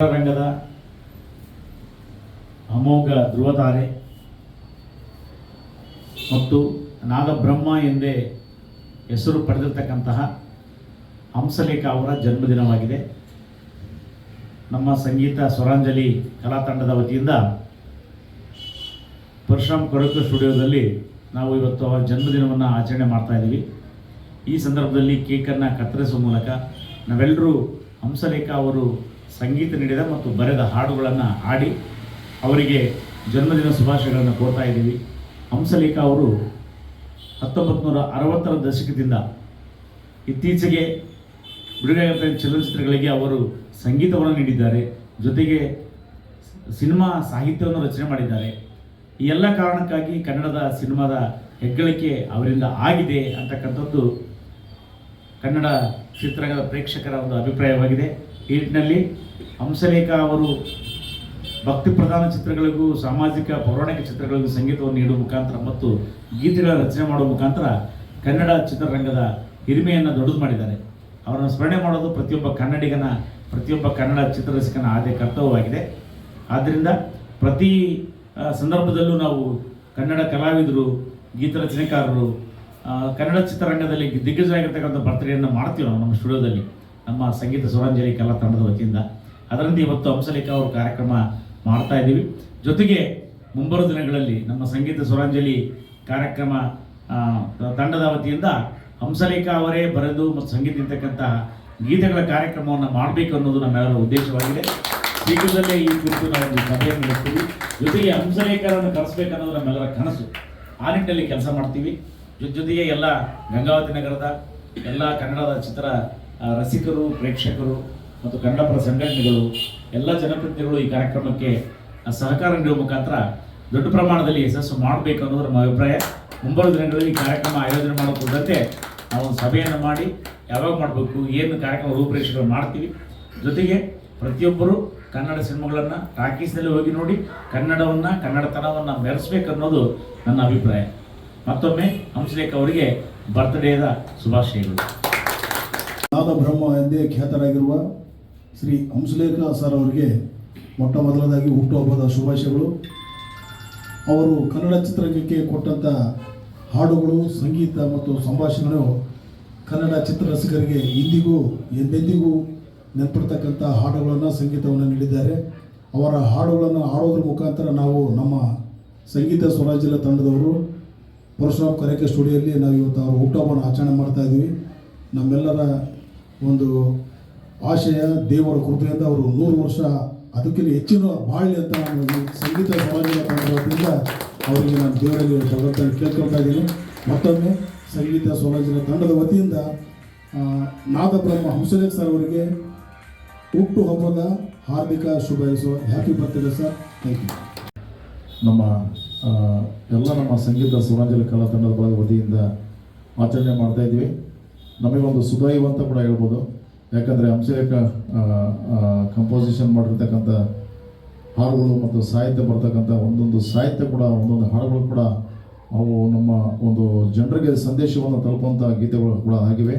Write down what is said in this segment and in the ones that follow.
ರಂಗದ ಅಮೋಘ ಧ್ರುವತಾರೆ ಮತ್ತು ನಾದಬ್ರಹ್ಮ ಎಂದೇ ಹೆಸರು ಪಡೆದಿರ್ತಕ್ಕಂತಹ ಹಂಸಲೇಖ ಅವರ ಜನ್ಮದಿನವಾಗಿದೆ. ನಮ್ಮ ಸಂಗೀತ ಸ್ವರಾಂಜಲಿ ಕಲಾ ತಂಡದ ವತಿಯಿಂದ ಪರಶುರಾಮ್ ಕೊಡಕು ಸ್ಟುಡಿಯೋದಲ್ಲಿ ನಾವು ಇವತ್ತು ಅವರ ಜನ್ಮದಿನವನ್ನು ಆಚರಣೆ ಮಾಡ್ತಾ ಇದ್ದೀವಿ. ಈ ಸಂದರ್ಭದಲ್ಲಿ ಕೇಕನ್ನು ಕತ್ತರಿಸುವ ಮೂಲಕ ನಾವೆಲ್ಲರೂ ಹಂಸಲೇಖ ಅವರು ಸಂಗೀತ ನೀಡಿದ ಮತ್ತು ಬರೆದ ಹಾಡುಗಳನ್ನು ಹಾಡಿ ಅವರಿಗೆ ಜನ್ಮದಿನ ಶುಭಾಶಯಗಳನ್ನು ಕೋರ್ತಾ ಇದ್ದೀವಿ. ಹಂಸಲೇಖ ಅವರು ಹತ್ತೊಂಬತ್ತು ನೂರ ಅರವತ್ತರ ದಶಕದಿಂದ ಇತ್ತೀಚೆಗೆ ಬಿಡುಗಡೆ ಚಲನಚಿತ್ರಗಳಿಗೆ ಅವರು ಸಂಗೀತವನ್ನು ನೀಡಿದ್ದಾರೆ. ಜೊತೆಗೆ ಸಿನಿಮಾ ಸಾಹಿತ್ಯವನ್ನು ರಚನೆ ಮಾಡಿದ್ದಾರೆ. ಈ ಎಲ್ಲ ಕಾರಣಕ್ಕಾಗಿ ಕನ್ನಡದ ಸಿನಿಮಾದ ಹೆಗ್ಗಳಿಕೆ ಅವರಿಂದ ಆಗಿದೆ ಅಂತಕ್ಕಂಥದ್ದು ಕನ್ನಡ ಚಿತ್ರರಂಗದ ಪ್ರೇಕ್ಷಕರ ಒಂದು ಅಭಿಪ್ರಾಯವಾಗಿದೆ. ಈ ನಿಟ್ಟಿನಲ್ಲಿ ಹಂಸಲೇಖ ಅವರು ಭಕ್ತಿ ಪ್ರಧಾನ ಚಿತ್ರಗಳಿಗೂ ಸಾಮಾಜಿಕ ಪೌರಾಣಿಕ ಚಿತ್ರಗಳಿಗೂ ಸಂಗೀತವನ್ನು ನೀಡುವ ಮುಖಾಂತರ ಮತ್ತು ಗೀತೆಗಳ ರಚನೆ ಮಾಡುವ ಮುಖಾಂತರ ಕನ್ನಡ ಚಿತ್ರರಂಗದ ಹಿರಿಮೆಯನ್ನು ದೊಡ್ಡದು ಮಾಡಿದ್ದಾರೆ. ಅವರನ್ನು ಸ್ಮರಣೆ ಮಾಡೋದು ಪ್ರತಿಯೊಬ್ಬ ಕನ್ನಡಿಗನ, ಪ್ರತಿಯೊಬ್ಬ ಕನ್ನಡ ಚಿತ್ರರಸಿಕನ ಆದ್ಯ ಕರ್ತವ್ಯವಾಗಿದೆ. ಆದ್ದರಿಂದ ಪ್ರತಿ ಸಂದರ್ಭದಲ್ಲೂ ನಾವು ಕನ್ನಡ ಕಲಾವಿದರು, ಗೀತ ರಚನೆಕಾರರು ಕನ್ನಡ ಚಿತ್ರರಂಗದಲ್ಲಿ ದಿಗ್ಗಜರಾಗಿರ್ತಕ್ಕಂಥ ಬರ್ತಡೆಯನ್ನು ಮಾಡ್ತೀವಿ ನಾವು ನಮ್ಮ ಸ್ಟುಡಿಯೋದಲ್ಲಿ. ನಮ್ಮ ಸಂಗೀತ ಸ್ವರಾಂಜಲಿ ಕಲಾ ತಂಡದ ವತಿಯಿಂದ. ಅದರಂತೆ ಇವತ್ತು ಹಂಸಲೇಖ ಅವರು ಕಾರ್ಯಕ್ರಮ ಮಾಡ್ತಾ ಇದ್ದೀವಿ. ಜೊತೆಗೆ ಮುಂಬರುವ ದಿನಗಳಲ್ಲಿ ನಮ್ಮ ಸಂಗೀತ ಸ್ವರಾಂಜಲಿ ಕಾರ್ಯಕ್ರಮ ತಂಡದ ವತಿಯಿಂದ ಹಂಸಲೇಖ ಅವರೇ ಬರೆದು ಮತ್ತು ಸಂಗೀತ ಇರ್ತಕ್ಕಂತಹ ಗೀತೆಗಳ ಕಾರ್ಯಕ್ರಮವನ್ನು ಮಾಡಬೇಕು ಅನ್ನೋದು ನಮ್ಮೆಲ್ಲರ ಉದ್ದೇಶವಾಗಿದೆ. ಶೀಘ್ರದಲ್ಲೇ ಈ ಕುರಿತು ನಾವು ಒಂದು ಸಭೆಯನ್ನು ನಡೆಸ್ತೀವಿ. ಜೊತೆಗೆ ಹಂಸಲೇಖರನ್ನು ಕರೆಸ್ಬೇಕನ್ನೋದು ನಮ್ಮೆಲ್ಲರ ಕನಸು. ಆ ನಿಟ್ಟಿನಲ್ಲಿ ಕೆಲಸ ಮಾಡ್ತೀವಿ. ಜೊತೆ ಜೊತೆಗೆ ಎಲ್ಲ ಗಂಗಾವತಿ ನಗರದ ಎಲ್ಲ ಕನ್ನಡದ ಚಿತ್ರ ರಸಿಕರು, ಪ್ರೇಕ್ಷಕರು ಮತ್ತು ಕನ್ನಡಪರ ಸಂಘಟನೆಗಳು, ಎಲ್ಲ ಜನಪ್ರತಿನಿಧಿಗಳು ಈ ಕಾರ್ಯಕ್ರಮಕ್ಕೆ ಸಹಕಾರ ನೀಡುವ ಮುಖಾಂತರ ದೊಡ್ಡ ಪ್ರಮಾಣದಲ್ಲಿ ಯಶಸ್ಸು ಮಾಡಬೇಕು ಅನ್ನೋದು ನಮ್ಮ ಅಭಿಪ್ರಾಯ. ಮುಂಬರುವ ದಿನಗಳಲ್ಲಿ ಈ ಕಾರ್ಯಕ್ರಮ ಆಯೋಜನೆ ಮಾಡೋ ಕುರಿತಂತೆ ನಾವು ಸಭೆಯನ್ನು ಮಾಡಿ ಯಾವಾಗ ಮಾಡಬೇಕು, ಏನು ಕಾರ್ಯಕ್ರಮ ರೂಪರೇಷೆಗಳು ಮಾಡ್ತೀವಿ. ಜೊತೆಗೆ ಪ್ರತಿಯೊಬ್ಬರು ಕನ್ನಡ ಸಿನಿಮಾಗಳನ್ನು ಟಾಕೀಸ್ನಲ್ಲಿ ಹೋಗಿ ನೋಡಿ ಕನ್ನಡವನ್ನು, ಕನ್ನಡತನವನ್ನು ಮೆರೆಸ್ಬೇಕು ಅನ್ನೋದು ನನ್ನ ಅಭಿಪ್ರಾಯ. ಮತ್ತೊಮ್ಮೆ ಹಂಸಲೇಖ ಅವರಿಗೆ ಬರ್ತ್ಡೇದ ಶುಭಾಶಯಗಳು. ನಾದ ಬ್ರಹ್ಮ ಎಂದೇ ಖ್ಯಾತರಾಗಿರುವ ಶ್ರೀ ಹಂಸಲೇಖ ಸರ್ ಅವರಿಗೆ ಮೊಟ್ಟ ಮೊದಲದಾಗಿ ಹುಟ್ಟುಹಬ್ಬದ ಶುಭಾಶಯಗಳು. ಅವರು ಕನ್ನಡ ಚಿತ್ರರಂಗಕ್ಕೆ ಕೊಟ್ಟಂಥ ಹಾಡುಗಳು, ಸಂಗೀತ ಮತ್ತು ಸಂಭಾಷಣೆಗಳು ಕನ್ನಡ ಚಿತ್ರರಸಿಕರಿಗೆ ಇಂದಿಗೂ ಎಂದೆಂದಿಗೂ ನೆನಪಿಡ್ತಕ್ಕಂಥ ಹಾಡುಗಳನ್ನು ಸಂಗೀತವನ್ನು ನೀಡಿದ್ದಾರೆ. ಅವರ ಹಾಡುಗಳನ್ನು ಹಾಡೋದ್ರ ಮುಖಾಂತರ ನಾವು ನಮ್ಮ ಸಂಗೀತ ಸ್ವರಾಜ್ಯ ತಂಡದವರು, ಪರಶುರಾಮ್ ಕರೆಕೆ ಸ್ಟುಡಿಯೋಲ್ಲಿ ನಾವು ಇವತ್ತು ಅವರ ಹುಟ್ಟುಹಬ್ಬವನ್ನು ಆಚರಣೆ ಮಾಡ್ತಾ ಇದ್ದೀವಿ ನಮ್ಮೆಲ್ಲರ ಒಂದು ಆಶಯ ದೇವರ ಕೃಪೆಯಿಂದ ಅವರು ನೂರು ವರ್ಷ ಅದಕ್ಕಿಂತ ಹೆಚ್ಚಿನ ಬಾಳಿ ಅಂತ ನಾನು ಸಂಗೀತ ಸಮಾಜದ ತಂಡದ ವತಿಯಿಂದ ಅವರಿಗೆ ನಾನು ದೇವರಲ್ಲಿ ಭಗವಂತನ ಕೇಳ್ಕೊಳ್ತಾ ಇದ್ದೀನಿ. ಮತ್ತೊಮ್ಮೆ ಸಂಗೀತ ಸಮಾಜದ ತಂಡದ ವತಿಯಿಂದ ನಾದಬ್ರಹ್ಮ ಹಂಸಲೇಖ ಸರ್ ಅವರಿಗೆ ಹುಟ್ಟು ಹಬ್ಬದ ಹಾರ್ದಿಕ ಶುಭಾಶಯ happy birthday sir thank you ನಮ್ಮ ಎಲ್ಲ ನಮ್ಮ ಸಂಗೀತ ಸುರಾಂಜಲಿ ಕಲಾ ತಂಡದ ಬಳಗ ವತಿಯಿಂದ ಆಚರಣೆ ಮಾಡ್ತಾ ಇದ್ವಿ ನಮಗೊಂದು ಸುದೈವ ಅಂತ ಕೂಡ ಹೇಳ್ಬೋದು. ಯಾಕಂದರೆ ಹಂಸಲೇಖ ಕಂಪೋಸಿಷನ್ ಮಾಡಿರ್ತಕ್ಕಂಥ ಹಾಡುಗಳು ಮತ್ತು ಸಾಹಿತ್ಯ ಬರ್ತಕ್ಕಂಥ ಒಂದೊಂದು ಸಾಹಿತ್ಯ ಕೂಡ, ಒಂದೊಂದು ಹಾಡುಗಳು ಕೂಡ ಅವು ನಮ್ಮ ಒಂದು ಜನರಿಗೆ ಸಂದೇಶವನ್ನು ತಲುಪುವಂಥ ಗೀತೆಗಳು ಕೂಡ ಆಗಿವೆ.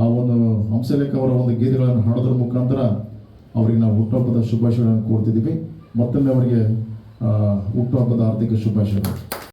ಆ ಒಂದು ಹಂಸಲೇಖ ಅವರ ಒಂದು ಗೀತೆಗಳನ್ನು ಹಾಡೋದ್ರ ಮುಖಾಂತರ ಅವರಿಗೆ ನಾವು ಹುಟ್ಟುಹಬ್ಬದ ಶುಭಾಶಯಗಳನ್ನು ಕೋರ್ತಿದ್ದೀವಿ. ಮತ್ತೊಮ್ಮೆ ಅವರಿಗೆ ಹುಟ್ಟುಹಬ್ಬದ ಆರ್ಥಿಕ ಶುಭಾಶಯಗಳು.